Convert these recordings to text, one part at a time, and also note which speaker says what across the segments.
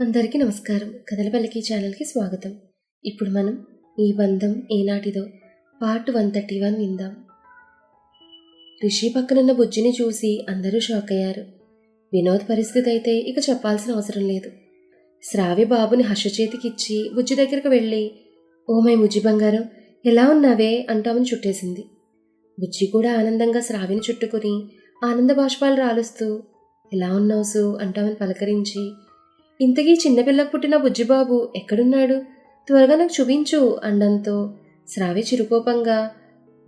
Speaker 1: అందరికీ నమస్కారం. కథలపల్లికి ఛానల్కి స్వాగతం. ఇప్పుడు మనం ఈ బంధం ఏనాటిదో పార్ట్ వన్ థర్టీ వన్ విందాం. రిషి పక్కనున్న బుజ్జిని చూసి అందరూ షాక్ అయ్యారు. వినోద్ పరిస్థితి అయితే ఇక చెప్పాల్సిన అవసరం లేదు. శ్రావి బాబుని హర్ష చేతికిచ్చి బుజ్జి దగ్గరకు వెళ్ళి ఓ మై బుజ్జి బంగారం ఎలా ఉన్నావే? అంటామని చుట్టేసింది. బుజ్జి కూడా ఆనందంగా శ్రావిని చుట్టుకుని ఆనంద బాష్పాలు రాలుస్తూ ఎలా ఉన్నావు సు? అంటామని పలకరించి ఇంతకీ చిన్నపిల్లకు పుట్టిన బుజ్జిబాబు ఎక్కడున్నాడు? త్వరగా నాకు చూపించు అండంతో శ్రావ్య చిరుకోపంగా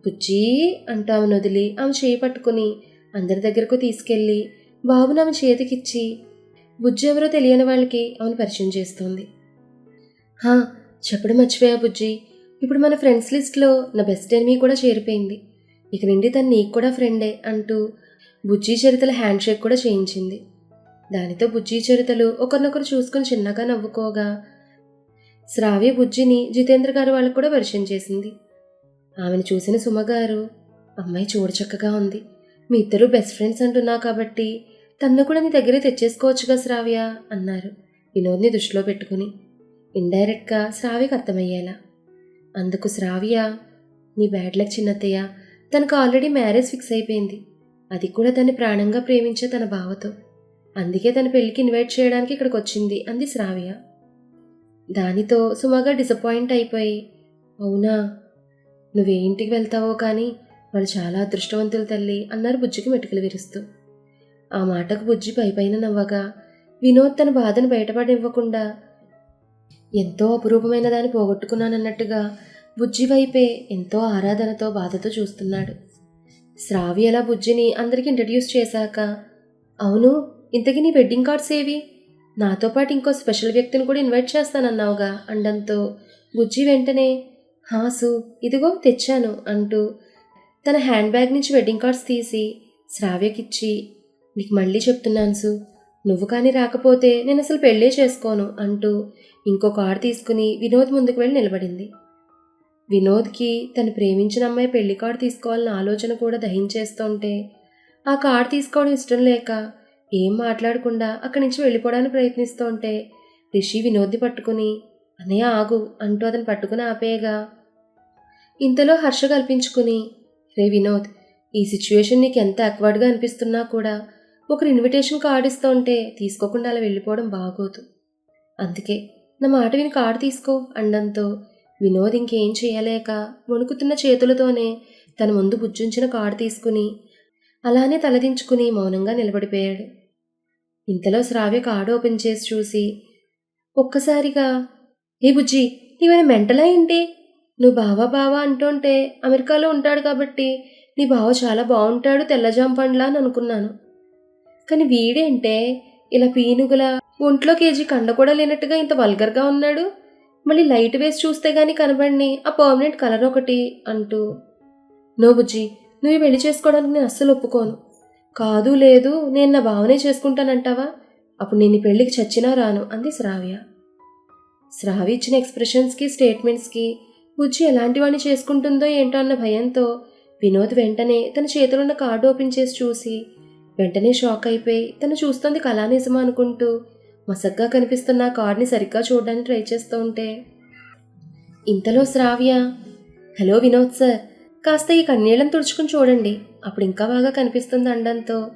Speaker 1: బుజ్జి అంటూ ఆమెను వదిలి ఆమె చేయి పట్టుకుని అందరి దగ్గరకు తీసుకెళ్ళి బాబును ఆమె చేతికిచ్చి బుజ్జి ఎవరో తెలియని వాళ్ళకి ఆమెను పరిచయం చేస్తోంది. హా చెప్పడం మర్చిపోయా బుజ్జి. ఇప్పుడు మన ఫ్రెండ్స్ లిస్ట్లో నా బెస్ట్ ఎనిమీ కూడా చేరిపోయింది. ఇక నుండి తను నీకు కూడా ఫ్రెండే అంటూ బుజ్జి చరితల హ్యాండ్ షేక్ కూడా చేయించింది. దానితో బుజ్జి చరితలు ఒకరినొకరు చూసుకుని చిన్నగా నవ్వుకోగా. శ్రావ్య బుజ్జిని జితేంద్ర గారు వాళ్ళకు కూడా పరిచయం చేసింది. ఆమెను చూసిన సుమగారు అమ్మాయి చూడు చక్కగా ఉంది. మీ ఇద్దరు బెస్ట్ ఫ్రెండ్స్ అంటున్నా కాబట్టి తన్ను కూడా నీ దగ్గరే తెచ్చేసుకోవచ్చుగా శ్రావ్య అన్నారు వినోద్ని దృష్టిలో పెట్టుకుని. ఇండైరెక్ట్గా శ్రావ్యకు అర్థమయ్యేలా. అందుకు శ్రావ్య నీ బ్యాడ్ లక్ చిన్నత్తయ్య తనకు ఆల్రెడీ మ్యారేజ్ ఫిక్స్ అయిపోయింది. అది కూడా తన్ని ప్రాణంగా ప్రేమించే తన బావతో. అందుకే తన పెళ్ళికి ఇన్వైట్ చేయడానికి ఇక్కడికి వచ్చింది అంది శ్రావ్య. దానితో సుమగా డిసప్పాయింట్ అయిపోయి అవునా? నువ్వే ఇంటికి వెళ్తావో కానీ వాళ్ళు చాలా అదృష్టవంతులు తల్లి అన్నారు బుజ్జికి మెటుకలు విరుస్తూ. ఆ మాటకు బుజ్జి పైపైన నవ్వగా వినోద్ తన బాధను బయటపడివ్వకుండా ఎంతో అపురూపమైన దాన్ని పోగొట్టుకున్నానన్నట్టుగా బుజ్జి వైపే ఎంతో ఆరాధనతో బాధతో చూస్తున్నాడు. శ్రావ్య అలా బుజ్జిని అందరికి ఇంట్రడ్యూస్ చేశాక అవును ఇంతకీ నీ వెడ్డింగ్ కార్డ్స్ ఏవి? నాతో పాటు ఇంకో స్పెషల్ వ్యక్తిని కూడా ఇన్వైట్ చేస్తానన్నావుగా అండంతో. గుజ్జి వెంటనే హాసు ఇదిగో తెచ్చాను అంటూ తన హ్యాండ్ బ్యాగ్ నుంచి వెడ్డింగ్ కార్డ్స్ తీసి శ్రావ్యకిచ్చి నీకు మళ్ళీ చెప్తున్నాను సు నువ్వు కానీ రాకపోతే నేను అసలు పెళ్ళే చేసుకోను అంటూ ఇంకో కార్డు తీసుకుని వినోద్ ముందుకు వెళ్ళి నిలబడింది. వినోద్కి తను ప్రేమించిన అమ్మాయి పెళ్ళి కార్డు తీసుకోవాలన్న ఆలోచన కూడా దహించేస్తుంటే ఆ కార్డు తీసుకోవడం ఇష్టం లేక ఏం మాట్లాడకుండా అక్కడి నుంచి వెళ్ళిపోవడానికి ప్రయత్నిస్తూ ఉంటే రిషి వినోద్ని పట్టుకుని అన్నయ్య ఆగు అంటూ అతను పట్టుకుని ఆపేయగా. ఇంతలో హర్ష కల్పించుకుని రే వినోద్ ఈ సిచ్యువేషన్ నీకు ఎంత అక్వర్డ్గా అనిపిస్తున్నా కూడా ఒకరు ఇన్విటేషన్ కార్డు ఇస్తూ ఉంటే తీసుకోకుండా అలా వెళ్ళిపోవడం బాగోదు. అందుకే నా మాట విని కార్డు తీసుకో అండంతో వినోద్ ఇంకేం చేయలేక వణుకుతున్న చేతులతోనే తన ముందు బుజ్జుంచిన కార్డు తీసుకుని అలానే తలదించుకుని మౌనంగా నిలబడిపోయాడు. ఇంతలో శ్రావ్య కార్డు ఓపెన్ చేసి చూసి ఒక్కసారిగా ఏ బుజ్జి నీవైనా మెంటలా ఏంటి? నువ్వు బావా బావా అంటుంటే అమెరికాలో ఉంటాడు కాబట్టి నీ బావ చాలా బాగుంటాడు తెల్లజాం పండ్లా అని అనుకున్నాను. కానీ వీడేంటే ఇలా పీనుగుల ఒంట్లో కేజీ కండ కూడా లేనట్టుగా ఇంత వల్గర్గా ఉన్నాడు. మళ్ళీ లైట్ వేసి చూస్తే గానీ కనబడిని ఆ పర్మనెంట్ కలర్ ఒకటి అంటూ నో బుజ్జి నువ్వు పెళ్ళి చేసుకోవడానికి నేను అస్సలు ఒప్పుకోను. కాదు లేదు నేను నా భావనే చేసుకుంటానంటావా? అప్పుడు నేను పెళ్ళికి చచ్చినా రాను అంది శ్రావ్య. శ్రావ్య ఇచ్చిన ఎక్స్ప్రెషన్స్కి స్టేట్మెంట్స్కి బుజ్జి ఎలాంటి వాడిని చేసుకుంటుందో ఏంటో అన్న భయంతో వినోద్ వెంటనే తన చేతిలో కార్డు ఓపెన్ చేసి చూసి వెంటనే షాక్ అయిపోయి తను చూస్తుంది కళా నిజమా అనుకుంటూ మసగ్గా కనిపిస్తున్న ఆ కార్డ్ని సరిగ్గా చూడడానికి ట్రై చేస్తూ ఉంటే ఇంతలో శ్రావ్య హలో వినోద్ సార్ కాస్త ఈ కన్నీళ్ళని తుడుచుకుని చూడండి. అప్పుడు ఇంకా బాగా కనిపిస్తుంది అండంతో.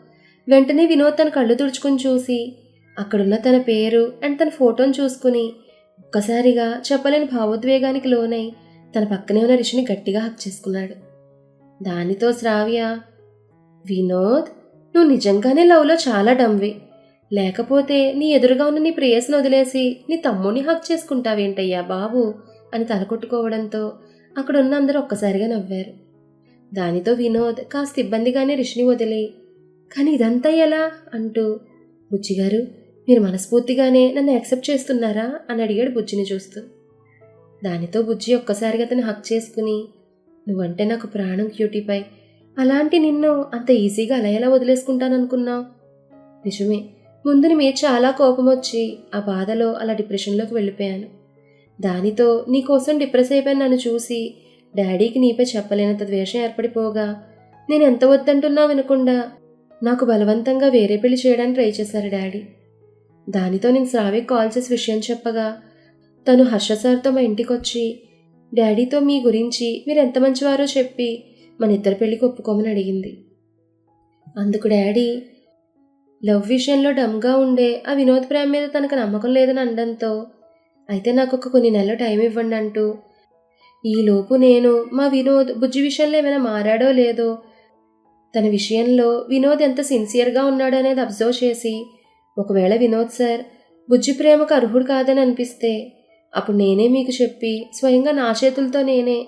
Speaker 1: వెంటనే వినోద్ తన కళ్ళు తుడుచుకుని చూసి అక్కడున్న తన పేరు అండ్ తన ఫోటోను చూసుకుని ఒక్కసారిగా చెప్పలేని భావోద్వేగానికి లోనై తన పక్కనే ఉన్న రిషిని గట్టిగా హక్ చేసుకున్నాడు. దానితో శ్రావ్య వినోద్ నువ్వు నిజంగానే లవ్లో చాలా డమ్వి. లేకపోతే నీ ఎదురుగా ఉన్న నీ ప్రేయస్ని వదిలేసి నీ తమ్ముడిని హక్ చేసుకుంటావేంటయ్యా బాబు అని తలకొట్టుకోవడంతో అక్కడున్న అందరూ ఒక్కసారిగా నవ్వారు. దానితో వినోద్ కాస్త ఇబ్బందిగానే రిషిని వదిలి కానీ ఇదంతా ఎలా? అంటూ బుజ్జిగారు మీరు మనస్ఫూర్తిగానే నన్ను యాక్సెప్ట్ చేస్తున్నారా? అని అడిగాడు బుజ్జిని చూస్తూ. దానితో బుజ్జి ఒక్కసారిగా అతను హక్ చేసుకుని నువ్వంటే నాకు ప్రాణం క్యూటీపై. అలాంటి నిన్ను అంత ఈజీగా అలా ఎలా వదిలేసుకుంటాననుకున్నావు? నిజమే. ముందు మీ మీద చాలా కోపం వచ్చి ఆ బాధలో అలా డిప్రెషన్లోకి వెళ్ళిపోయాను. దానితో నీకోసం డిప్రెస్ అయిపోయాను నన్ను చూసి డాడీకి నీపై చెప్పలేనంత ద్వేషం ఏర్పడిపోగా నేను ఎంత వద్దంటున్నా వినకుండా నాకు బలవంతంగా వేరే పెళ్ళి చేయడానికి ట్రై చేశారు డాడీ. దానితో నేను శ్రావ్య కాల్ చేసి విషయం చెప్పగా తను హర్ష సార్తో మా ఇంటికి వచ్చి డాడీతో మీ గురించి మీరు ఎంత మంచివారో చెప్పి మన ఇద్దరు పెళ్ళికి ఒప్పుకోమని అడిగింది. అందుకు డాడీ లవ్ విషయంలో డమ్గా ఉండే ఆ వినోద్ ప్రేమ మీద తనకు నమ్మకం లేదని అనడంతో అయితే నాకు ఒక కొన్ని నెలలు టైం ఇవ్వండి అంటూ ఈలోపు నేను మా వినోద్ బుజ్జి విషయంలో ఏమైనా మారాడో లేదో? తన విషయంలో వినోద్ ఎంత సిన్సియర్గా ఉన్నాడో అనేది అబ్జర్వ్ చేసి ఒకవేళ వినోద్ సార్ బుజ్జి ప్రేమకు అర్హుడు కాదని అనిపిస్తే అప్పుడు నేనే మీకు చెప్పి స్వయంగా నా చేతులతో నేనే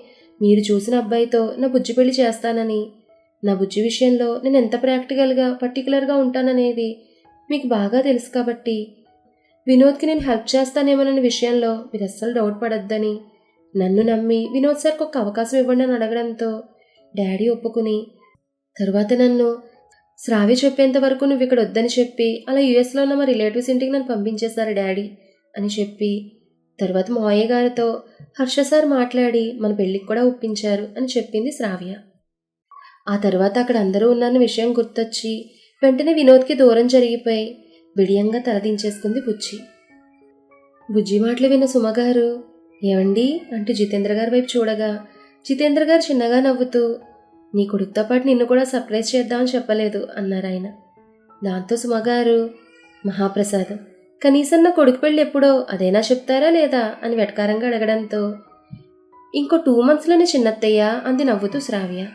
Speaker 1: మీరు చూసిన అబ్బాయితో నా బుజ్జి పెళ్ళి చేస్తానని నా బుజ్జి విషయంలో నేను ఎంత ప్రాక్టికల్గా పర్టికులర్గా ఉంటాననేది మీకు బాగా తెలుసు కాబట్టి వినోద్కి నేను హెల్ప్ చేస్తానేమోనన్న విషయంలో మీరు అస్సలు డౌట్ పడొద్దని నన్ను నమ్మి వినోద్ సార్కి ఒక అవకాశం ఇవ్వండి అని అడగడంతో డాడీ ఒప్పుకుని తరువాత నన్ను శ్రావ్య చెప్పేంత వరకు నువ్వు ఇక్కడ వద్దని చెప్పి అలా యుఎస్లో ఉన్న మా రిలేటివ్స్ ఇంటికి నన్ను పంపించేశారు డాడీ అని చెప్పి తర్వాత మావయ్య గారితో హర్ష సార్ మాట్లాడి మన పెళ్ళికి కూడా ఒప్పించారు అని చెప్పింది శ్రావ్య. ఆ తర్వాత అక్కడ అందరూ ఉన్నారన్న విషయం గుర్తొచ్చి వెంటనే వినోద్కి దూరం జరిగిపోయి బిడియంగా తలదించేసుకుంది బుజ్జి. బుజ్జి మాటలు విన్న సుమగారు ఏమండి? అంటూ జితేంద్ర గారి వైపు చూడగా జితేంద్ర గారు చిన్నగా నవ్వుతూ నీ కొడుకుతో పాటు నిన్ను కూడా సర్ప్రైజ్ చేద్దామని చెప్పలేదు అన్నారు ఆయన. దాంతో సుమగారు మహాప్రసాదం కనీసం నా కొడుకు పెళ్ళి ఎప్పుడో అదేనా చెప్తారా లేదా అని వెటకారంగా అడగడంతో ఇంకో టూ మంత్స్లోనే చిన్నత్తయ్య అంది నవ్వుతూ శ్రావ్య.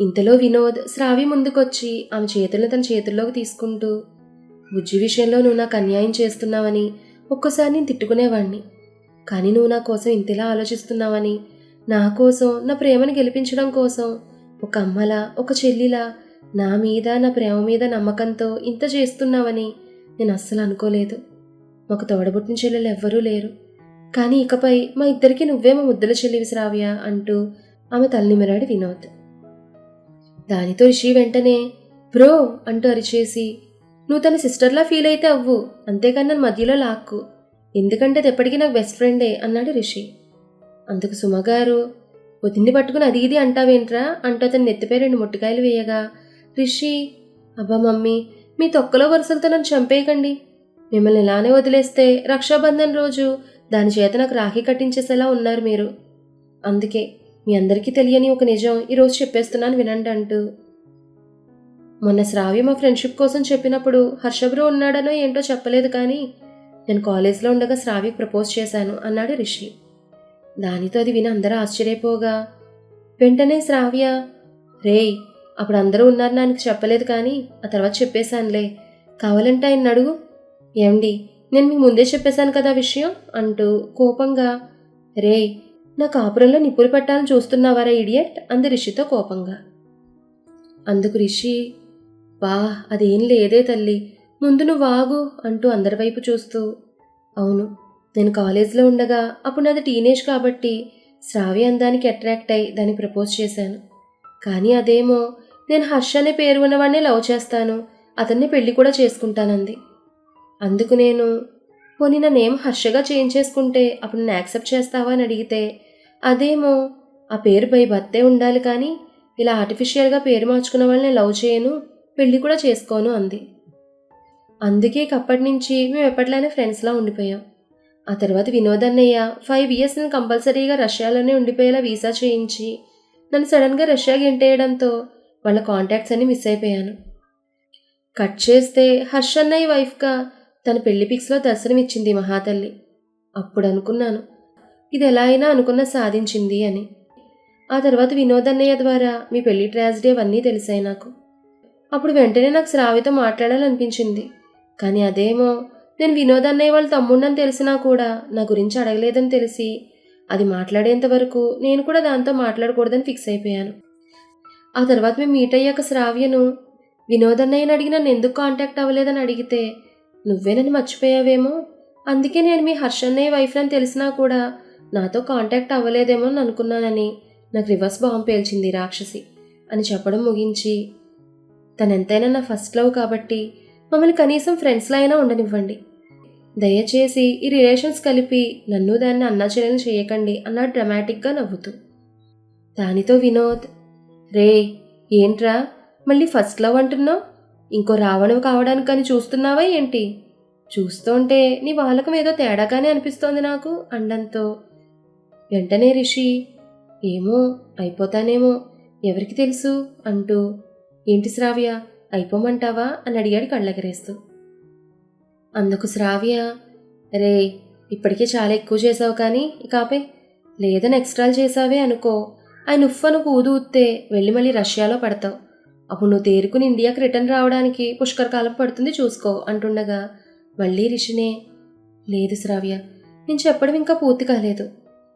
Speaker 1: ఇంతలో వినోద్ శ్రావ్య ముందుకొచ్చి ఆమె చేతులను తన చేతుల్లోకి తీసుకుంటూ బుజ్జి విషయంలో నువ్వు నాకు అన్యాయం చేస్తున్నావని ఒక్కోసారి నేను తిట్టుకునేవాణ్ణి. కానీ నువ్వు నా కోసం ఇంతలా ఆలోచిస్తున్నావని నా కోసం నా ప్రేమను గెలిపించడం కోసం ఒక అమ్మలా ఒక చెల్లిలా నా మీద నా ప్రేమ మీద నమ్మకంతో ఇంత చేస్తున్నావని నేను అస్సలు అనుకోలేదు. మాకు తోడబుట్టిన చెల్లెలు ఎవ్వరూ లేరు. కానీ ఇకపై మా ఇద్దరికి నువ్వే మా ముద్దుల చెల్లివి శ్రావ్యా అంటూ ఆమె తల్లిమిరాడు వినోద్. దానితో రిషి వెంటనే బ్రో అంటూ అరిచేసి నువ్వు తన సిస్టర్లా ఫీల్ అయితే అవ్వు. అంతేకాని నన్ను మధ్యలో లాక్కు. ఎందుకంటే అది ఎప్పటికీ నాకు బెస్ట్ ఫ్రెండే అన్నాడు రిషి. అందుకు సుమగారు పొద్దున్నే పట్టుకుని అది ఇది అంటావేంట్రా? అంటూ అతను నెత్తిపై రెండు ముట్టికాయలు వేయగా రిషి అబ్బా మమ్మీ మీ తొక్కలో వరుసలతో నన్ను చంపేయకండి. మిమ్మల్ని ఇలానే వదిలేస్తే రక్షాబంధన్ రోజు దాని చేత నాకు రాఖీ కట్టించేసేలా ఉన్నారు మీరు. అందుకే మీ అందరికీ తెలియని ఒక నిజం ఈరోజు చెప్పేస్తున్నాను వినండి అంటూ. మొన్న శ్రావ్య మా ఫ్రెండ్షిప్ కోసం చెప్పినప్పుడు హర్షబ్రో ఉన్నాడనో ఏంటో చెప్పలేదు కానీ నేను కాలేజ్లో ఉండగా శ్రావికి ప్రపోజ్ చేశాను అన్నాడు రిషి. దానితో అది విని అందరూ ఆశ్చర్యపోగా వెంటనే శ్రావ్య రేయ్ అప్పుడు అందరూ ఉన్నారు నాకు చెప్పలేదు కానీ ఆ తర్వాత చెప్పేశానులే. కావాలంటే ఆయన అడుగు. ఏమండి నేను మీకు ముందే చెప్పేశాను కదా విషయం అంటూ కోపంగా రేయ్ నా కాపురంలో నిప్పులు పెట్టాలని చూస్తున్నావారా ఇడియట్? అంది రిషితో కోపంగా. అందుకు రిషి బా అదేం లేదే తల్లి. ముందు నువ్వు ఆగు అంటూ అందరి వైపు చూస్తూ అవును నేను కాలేజీలో ఉండగా అప్పుడు నాది టీనేజ్ కాబట్టి శ్రావ్య అందానికి అట్రాక్ట్ అయి దాన్ని ప్రపోజ్ చేశాను. కానీ అదేమో నేను హర్ష అనే పేరు ఉన్నవాడిని లవ్ చేస్తాను అతన్ని పెళ్ళి కూడా చేసుకుంటానంది. అందుకు నేను పోనీ నా నేమ్ హర్షగా చేంజ్ చేసుకుంటే అప్పుడు నేను యాక్సెప్ట్ చేస్తావా అని అడిగితే అదేమో ఆ పేరు పై భర్తే ఉండాలి కానీ ఇలా ఆర్టిఫిషియల్గా పేరు మార్చుకున్న వాళ్ళని లవ్ చేయను పెళ్ళి కూడా చేసుకోను అంది. అందుకే ఇక అప్పటి నుంచి మేము ఎప్పటిలానే ఫ్రెండ్స్లా ఉండిపోయాం. ఆ తర్వాత వినోద్ అన్నయ్య ఫైవ్ ఇయర్స్ నేను కంపల్సరీగా రష్యాలోనే ఉండిపోయేలా వీసా చేయించి నన్ను సడన్గా రష్యాకి ఎంటేయడంతో వాళ్ళ కాంటాక్ట్స్ అన్ని మిస్ అయిపోయాను. కట్ చేస్తే హర్ష్ అన్నయ్య వైఫ్గా తన పెళ్ళి పిక్స్లో దర్శనమిచ్చింది మహాతల్లి. అప్పుడు అనుకున్నాను ఇది ఎలా అయినా అనుకున్న సాధించింది అని. ఆ తర్వాత వినోద్ అన్నయ్య ద్వారా మీ పెళ్ళి ట్రాజడీ అవన్నీ తెలిసాయి నాకు. అప్పుడు వెంటనే నాకు శ్రావితో మాట్లాడాలనిపించింది. కానీ అదేమో నేను వినోద్ అన్నయ్య వాళ్ళ తమ్ముడని తెలిసినా కూడా నా గురించి అడగలేదని తెలిసి అది మాట్లాడేంత వరకు నేను కూడా దాంతో మాట్లాడకూడదని ఫిక్స్ అయిపోయాను. ఆ తర్వాత మేము మీట్ అయ్యాక శ్రావ్యను వినోద్ అన్నయ్యని అడిగి నన్ను ఎందుకు కాంటాక్ట్ అవ్వలేదని అడిగితే నువ్వే నన్ను మర్చిపోయావేమో? అందుకే నేను మీ హర్ష అన్నయ్య వైఫ్ అని తెలిసినా కూడా నాతో కాంటాక్ట్ అవ్వలేదేమో అని అనుకున్నానని నాకు రివర్స్ బాంబు పేల్చింది రాక్షసి అని చెప్పడం ముగించి తనెంతైనా నా ఫస్ట్ లవ్ కాబట్టి మమ్మల్ని కనీసం ఫ్రెండ్స్లో అయినా ఉండనివ్వండి. దయచేసి ఈ రిలేషన్స్ కలిపి నన్ను దాన్ని అన్నాచర్యలు చేయకండి అన్నాడు డ్రమాటిక్గా నవ్వుతూ. దానితో వినోద్ రే ఏంట్రా? మళ్ళీ ఫస్ట్ లవ్ అంటున్నావు? ఇంకో రావణవు కావడానికని చూస్తున్నావా ఏంటి? చూస్తుంటే నీ వాలకం ఏదో తేడాగానే అనిపిస్తోంది నాకు అండంతో. వెంటనే రిషి ఏమో అయిపోతానేమో ఎవరికి తెలుసు? అంటూ ఏంటి శ్రావ్య? అయిపోమంటావా? అని అడిగాడు కళ్ళెగరేస్తూ. అందుకు శ్రావ్య రే ఇప్పటికే చాలా ఎక్కువ చేసావు కానీ ఇక ఆపే. లేదని ఎక్స్ట్రాలు చేసావే అనుకో. ఆయన ఉఫ్ఫను కూదు ఊస్తే వెళ్ళి మళ్ళీ రష్యాలో పడతావు. అప్పుడు నువ్వు తేరుకుని ఇండియాకి రిటర్న్ రావడానికి పుష్కరకాలం పడుతుంది చూసుకో అంటుండగా. మళ్ళీ రిషినే లేదు శ్రావ్య నేను చెప్పడం ఇంకా పూర్తి కాలేదు.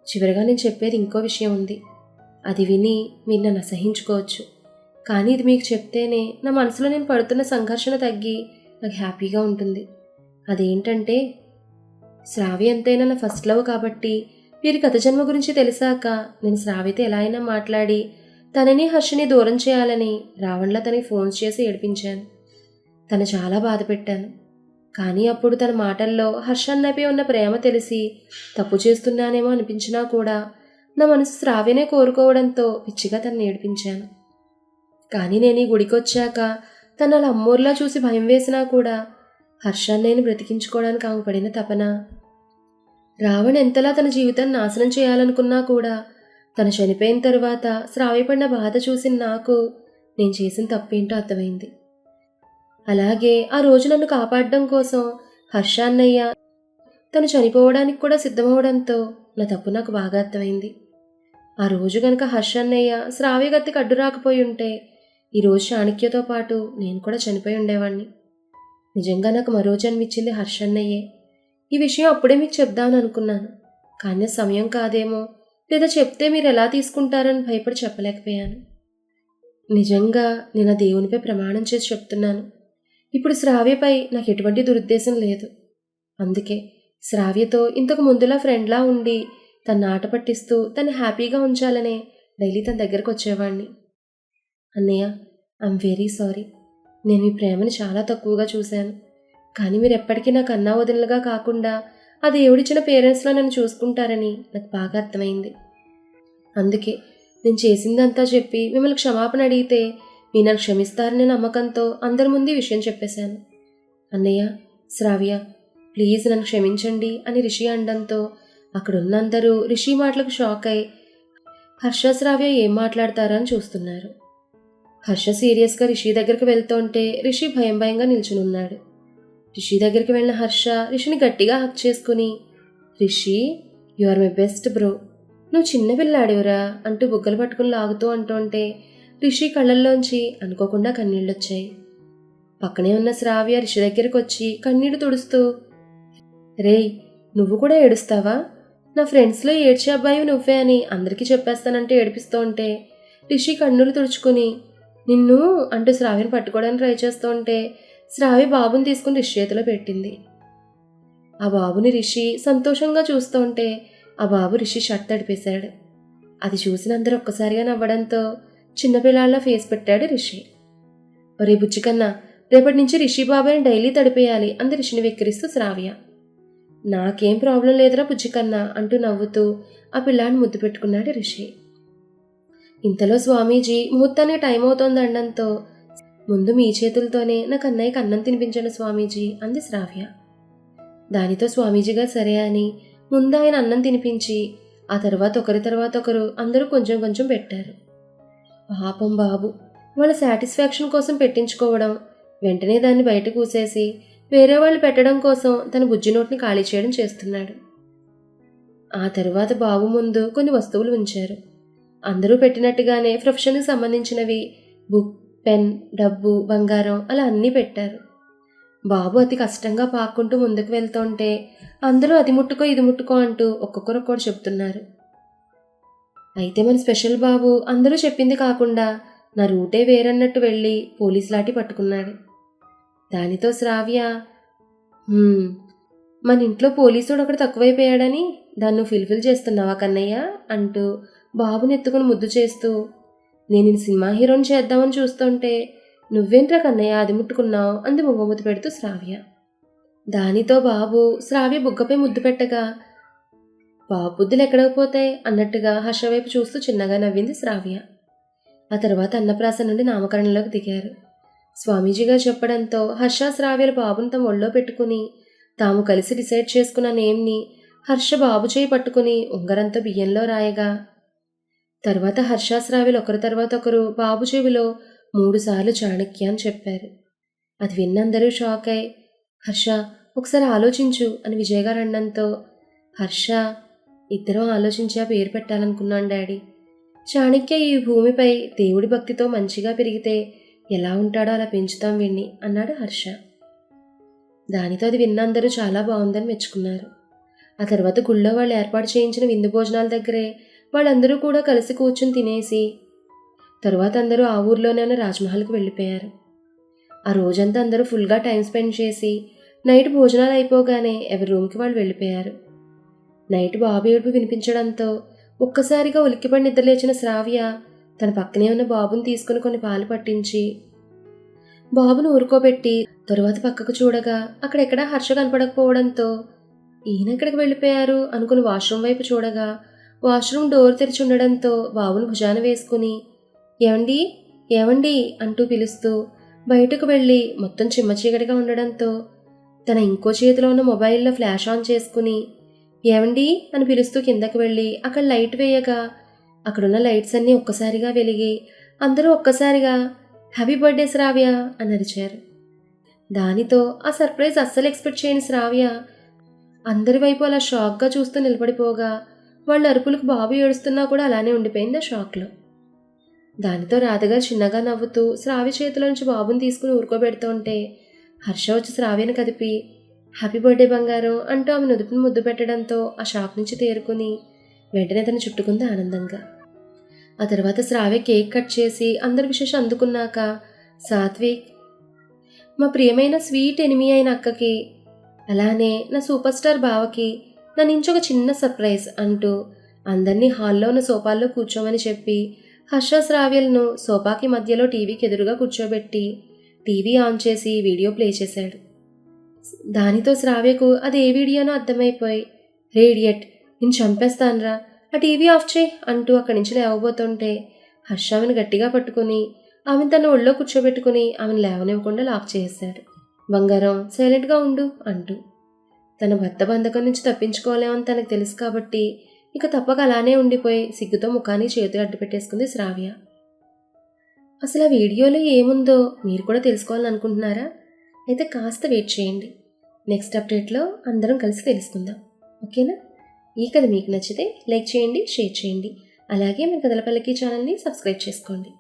Speaker 1: చివరిగా నేను చెప్పేది ఇంకో విషయం ఉంది. అది విని మీరు నన్ను అసహించుకోవచ్చు కానీ ఇది మీకు చెప్తేనే నా మనసులో నేను పడుతున్న సంఘర్షణ తగ్గి నాకు హ్యాపీగా ఉంటుంది. అదేంటంటే శ్రావి ఎంతైనా నా ఫస్ట్ లవ్ కాబట్టి వీరి కథ జన్మ గురించి తెలిసాక నేను శ్రావితో ఎలా అయినా మాట్లాడి తనని హర్షని దూరం చేయాలని రావణ్లా తనకి ఫోన్స్ చేసి ఏడిపించాను. తను చాలా బాధ పెట్టాను. కానీ అప్పుడు తన మాటల్లో హర్షన్నపై ఉన్న ప్రేమ తెలిసి తప్పు చేస్తున్నానేమో అనిపించినా కూడా నా మనసు శ్రావ్యనే కోరుకోవడంతో పిచ్చిగా తను ఏడిపించాను. కానీ నేను ఈ గుడికొచ్చాక తను అలా అమ్మోర్లా చూసి భయం వేసినా కూడా హర్షాన్నయ్యని బ్రతికించుకోవడానికి ఆమె పడిన తపన. రావణ్ ఎంతలా తన జీవితాన్ని నాశనం చేయాలనుకున్నా కూడా తను చనిపోయిన తర్వాత శ్రావ్యపడిన బాధ చూసిన నాకు నేను చేసిన తప్పేంటో అర్థమైంది. అలాగే ఆ రోజు నన్ను కాపాడడం కోసం హర్షాన్నయ్య తను చనిపోవడానికి కూడా సిద్ధమవడంతో నా తప్పు నాకు బాగా అర్థమైంది. ఆ రోజు గనక హర్షన్నయ్య శ్రావ్య అడ్డు రాకపోయి ఉంటే ఈరోజు చాణక్యతో పాటు నేను కూడా చనిపోయి ఉండేవాణ్ణి. నిజంగా నాకు మరో జన్మిచ్చింది హర్షన్నయ్యే. ఈ విషయం అప్పుడే మీకు చెప్దామని అనుకున్నాను. కానీ సమయం కాదేమో లేదా చెప్తే మీరు ఎలా తీసుకుంటారని భయపడి చెప్పలేకపోయాను. నిజంగా నేను ఆ దేవునిపై ప్రమాణం చేసి చెప్తున్నాను. ఇప్పుడు శ్రావ్యపై నాకు ఎటువంటి దురుద్దేశం లేదు. అందుకే శ్రావ్యతో ఇంతకు ముందులా ఫ్రెండ్లా ఉండి తన ఆట పట్టిస్తూ తను హ్యాపీగా ఉంచాలనే డైలీ తన దగ్గరకు వచ్చేవాడిని అన్నయ్య ఐఎమ్ వెరీ సారీ నేను మీ ప్రేమని చాలా తక్కువగా చూశాను. కానీ మీరు ఎప్పటికీ నాకు అన్నా వదినలుగా కాకుండా ఆ దేవుడిచ్చిన పేరెంట్స్లో నన్ను చూసుకుంటారని నాకు బాగా అర్థమైంది. అందుకే నేను చేసిందంతా చెప్పి మిమ్మల్ని క్షమాపణ అడిగితే మీరు నన్ను క్షమిస్తారనే నమ్మకంతో అందరి ముందు ఈ విషయం చెప్పేశాను. అన్నయ్య శ్రావ్య ప్లీజ్ నన్ను క్షమించండి అని రిషి అనడంతో అక్కడున్న అందరూ రిషి మాటలకు షాక్ అయి హర్ష శ్రావ్య ఏం మాట్లాడతారా అని చూస్తున్నారు. హర్ష సీరియస్గా రిషి దగ్గరికి వెళ్తుంటే రిషి భయం భయంగా నిల్చునున్నాడు. రిషి దగ్గరికి వెళ్ళిన హర్ష రిషిని గట్టిగా హక్ చేసుకుని Rishi you are my best bro నువ్వు చిన్న పిల్లాడివరా? అంటూ బుగ్గలు పట్టుకుని లాగుతూ అంటుంటే రిషి కళ్ళల్లోంచి అనుకోకుండా కన్నీళ్ళొచ్చాయి. పక్కనే ఉన్న శ్రావ్య రిషి దగ్గరికి వచ్చి కన్నీడు తుడుస్తూ రేయ్ నువ్వు కూడా ఏడుస్తావా? నా ఫ్రెండ్స్లో ఏడ్చే అబ్బాయి నువ్వే అని అందరికీ చెప్పేస్తానంటే ఏడిపిస్తూ ఉంటే రిషి కన్నులు తుడుచుకుని నిన్ను అంటూ శ్రావిని పట్టుకోవడానికి ట్రై చేస్తూ ఉంటే బాబుని తీసుకుని రిషి చేతిలో పెట్టింది. ఆ బాబుని రిషి సంతోషంగా చూస్తూ ఉంటే ఆ బాబు రిషి షర్ట్ తడిపేశాడు. అది చూసిన అందరూ ఒక్కసారిగా నవ్వడంతో చిన్నపిల్లల్లో ఫేస్ పెట్టాడు రిషి. ఒరే బుచ్చికన్నా రేపటి నుంచి రిషి బాబాయ్ని డైలీ తడిపేయాలి అంది రిషిని వెక్కిరిస్తూ శ్రావ్య. నాకేం ప్రాబ్లం లేదురా బుజ్జికన్నా అంటూ నవ్వుతూ ఆ పిల్లాన్ని ముద్దు పెట్టుకున్నాడు రిషి. ఇంతలో స్వామీజీ ముహూర్తానికి టైం అవుతోంది అనడంతో ముందు మీ చేతులతోనే నాకు అన్నయ్యకి అన్నం తినిపించండి స్వామీజీ అంది శ్రావ్య. దానితో స్వామీజీగా సరే అని ముందు ఆయన అన్నం తినిపించి ఆ తర్వాత ఒకరి తర్వాత ఒకరు అందరూ కొంచెం కొంచెం పెట్టారు. పాపం బాబు వాళ్ళ సాటిస్ఫాక్షన్ కోసం పెట్టించుకోవడం వెంటనే దాన్ని బయట కూసేసి వేరే వాళ్ళు పెట్టడం కోసం తన బుజ్జి నోట్ని ఖాళీ చేయడం చేస్తున్నాడు. ఆ తరువాత బాబు ముందు కొన్ని వస్తువులు ఉంచారు. అందరూ పెట్టినట్టుగానే ప్రొఫెషన్కి సంబంధించినవి. బుక్ పెన్ డబ్బు బంగారం అలా అన్నీ పెట్టారు. బాబు అతి కష్టంగా పాక్కుంటూ ముందుకు వెళ్తుంటే అందరూ అది ముట్టుకో ఇది ముట్టుకో అంటూ ఒక్కొక్కరు ఒక్కొక్కరు చెప్తున్నారు. అయితే మన స్పెషల్ బాబు అందరూ చెప్పింది కాకుండా నా రూటే వేరన్నట్టు వెళ్ళి పోలీస్ లాటి పట్టుకున్నాడు. దానితో శ్రావ్య మన ఇంట్లో పోలీసుడు ఒకటి తక్కువైపోయాడని దాన్ని ఫిల్ఫిల్ చేస్తున్నావా కన్నయ్య? అంటూ బాబునెత్తుకుని ముద్దు చేస్తూ నేను ఈ సినిమా హీరోని చేద్దామని చూస్తుంటే నువ్వేంట్రా కన్నయ్య అది ముట్టుకున్నావు? అంది ముగ్గుముద్దు పెడుతూ శ్రావ్య. దానితో బాబు శ్రావ్య బుగ్గపై ముద్దు పెట్టగా బాబు బుద్ధులు ఎక్కడికి పోతాయి అన్నట్టుగా హర్ష వైపు చూస్తూ చిన్నగా నవ్వింది శ్రావ్య. ఆ తర్వాత అన్నప్రాస నుండి నామకరణలోకి దిగారు. స్వామీజీ గారు చెప్పడంతో హర్ష శ్రావ్యలు బాబుని తమ ఒళ్ళో పెట్టుకుని తాము కలిసి డిసైడ్ చేసుకున్న నేమ్ని హర్ష బాబు చేయి పట్టుకుని ఉంగరంతో బియ్యంలో రాయగా తర్వాత హర్షాశ్రావిలు ఒకరి తర్వాత ఒకరు బాబు చెవిలో మూడుసార్లు చాణక్య అని చెప్పారు. అది విన్నందరూ షాక్ అయి హర్ష ఒకసారి ఆలోచించు అని విజయ్ గారు హర్ష ఇద్దరం ఆలోచించి ఆ పేరు పెట్టాలనుకున్నాను డాడీ. చాణక్య ఈ భూమిపై దేవుడి భక్తితో మంచిగా పెరిగితే ఎలా ఉంటాడో అలా పెంచుతాం వీణ్ణి అన్నాడు హర్ష. దానితో అది విన్నందరూ చాలా బాగుందని మెచ్చుకున్నారు. ఆ తర్వాత గుళ్ళో వాళ్ళు ఏర్పాటు చేయించిన విందు భోజనాల దగ్గరే వాళ్ళందరూ కూడా కలిసి కూర్చుని తినేసి తరువాత అందరూ ఆ ఊర్లోనే ఉన్న రాజ్మహల్కి వెళ్ళిపోయారు. ఆ రోజంతా అందరూ ఫుల్గా టైం స్పెండ్ చేసి నైట్ భోజనాలు అయిపోగానే ఎవరి రూమ్కి వాళ్ళు వెళ్ళిపోయారు. నైట్ బాబు ఏడుపు వినిపించడంతో ఒక్కసారిగా ఉలిక్కిపడి నిద్రలేచిన శ్రావ్య తన పక్కనే ఉన్న బాబుని తీసుకుని కొన్ని పాలు పట్టించి బాబును ఊరుకోబెట్టి తరువాత పక్కకు చూడగా అక్కడెక్కడా హర్ష కనపడకపోవడంతో ఈయన ఎక్కడికి వెళ్ళిపోయారు? అనుకుని వాష్రూమ్ వైపు చూడగా వాష్రూమ్ డోర్ తెరిచి ఉండడంతో బాబును భుజాన వేసుకుని ఏమండి ఏమండి అంటూ పిలుస్తూ బయటకు వెళ్ళి మొత్తం చిమ్మ చీకటిగా ఉండడంతో తన ఇంకో చేతిలో ఉన్న మొబైల్లో ఫ్లాష్ ఆన్ చేసుకుని ఏమండి అని పిలుస్తూ కిందకి వెళ్ళి అక్కడ లైట్ వేయగా అక్కడున్న లైట్స్ అన్నీ ఒక్కసారిగా వెలిగి అందరూ ఒక్కసారిగా హ్యాపీ బర్త్డే శ్రావ్య అని అరిచారు. దానితో ఆ సర్ప్రైజ్ అస్సలు ఎక్స్పెక్ట్ చేయని శ్రావ్య అందరి వైపు అలా షాక్గా చూస్తూ నిలబడిపోగా వాళ్ళ అరుపులకు బాబు ఏడుస్తున్నా కూడా అలానే ఉండిపోయింది ఆ షాక్లో? దానితో రాధగా చిన్నగా నవ్వుతూ శ్రావ్య చేతిలో నుంచి బాబుని తీసుకుని ఊరుకోబెడుతుంటే హర్ష వచ్చి శ్రావ్యను కదిపి హ్యాపీ బర్త్డే బంగారం అంటూ ఆమె నుదుపుని ముద్దు పెట్టడంతో ఆ షాక్ నుంచి తేరుకుని వెంటనే తను చుట్టుకుంది ఆనందంగా. ఆ తర్వాత శ్రావ్య కేక్ కట్ చేసి అందరి విశేషం అందుకున్నాక సాత్విక్ మా ప్రియమైన స్వీట్ ఎనిమి అయిన అక్కకి అలానే నా సూపర్ స్టార్ బావకి నా నుంచి ఒక చిన్న సర్ప్రైజ్ అంటూ అందరినీ హాల్లో ఉన్న సోఫాల్లో కూర్చోమని చెప్పి హర్ష శ్రావ్యలను సోఫాకి మధ్యలో టీవీకి ఎదురుగా కూర్చోబెట్టి టీవీ ఆన్ చేసి వీడియో ప్లే చేశాడు. దానితో శ్రావ్యకు అది ఏ వీడియోనో అర్థమైపోయి రేడియట్ నేను చంపేస్తానురా ఆ టీవీ ఆఫ్ చేయి అంటూ అక్కడి నుంచి లేవబోతుంటే హర్ష ఆమెను గట్టిగా పట్టుకుని ఆమెను తన ఒళ్ళో కూర్చోబెట్టుకుని ఆమెను లేవనివ్వకుండా లాక్ చేశాడు బంగారం సైలెంట్గా ఉండు అంటూ తన భర్త బంధకం నుంచి తప్పించుకోలేమని తనకు తెలుసు కాబట్టి ఇక తప్పక అలానే ఉండిపోయి సిగ్గుతో ముఖాన్ని చేతులు అడ్డు పెట్టేసుకుంది శ్రావ్య. అసలు ఆ వీడియోలో ఏముందో మీరు కూడా తెలుసుకోవాలని అనుకుంటున్నారా? అయితే కాస్త వెయిట్ చేయండి. నెక్స్ట్ అప్డేట్లో అందరం కలిసి తెలుసుకుందాం. ఓకేనా? ఈ కథ మీకు నచ్చితే లైక్ చేయండి షేర్ చేయండి. అలాగే మన కథలపల్లికి ఛానల్ని సబ్స్క్రైబ్ చేసుకోండి.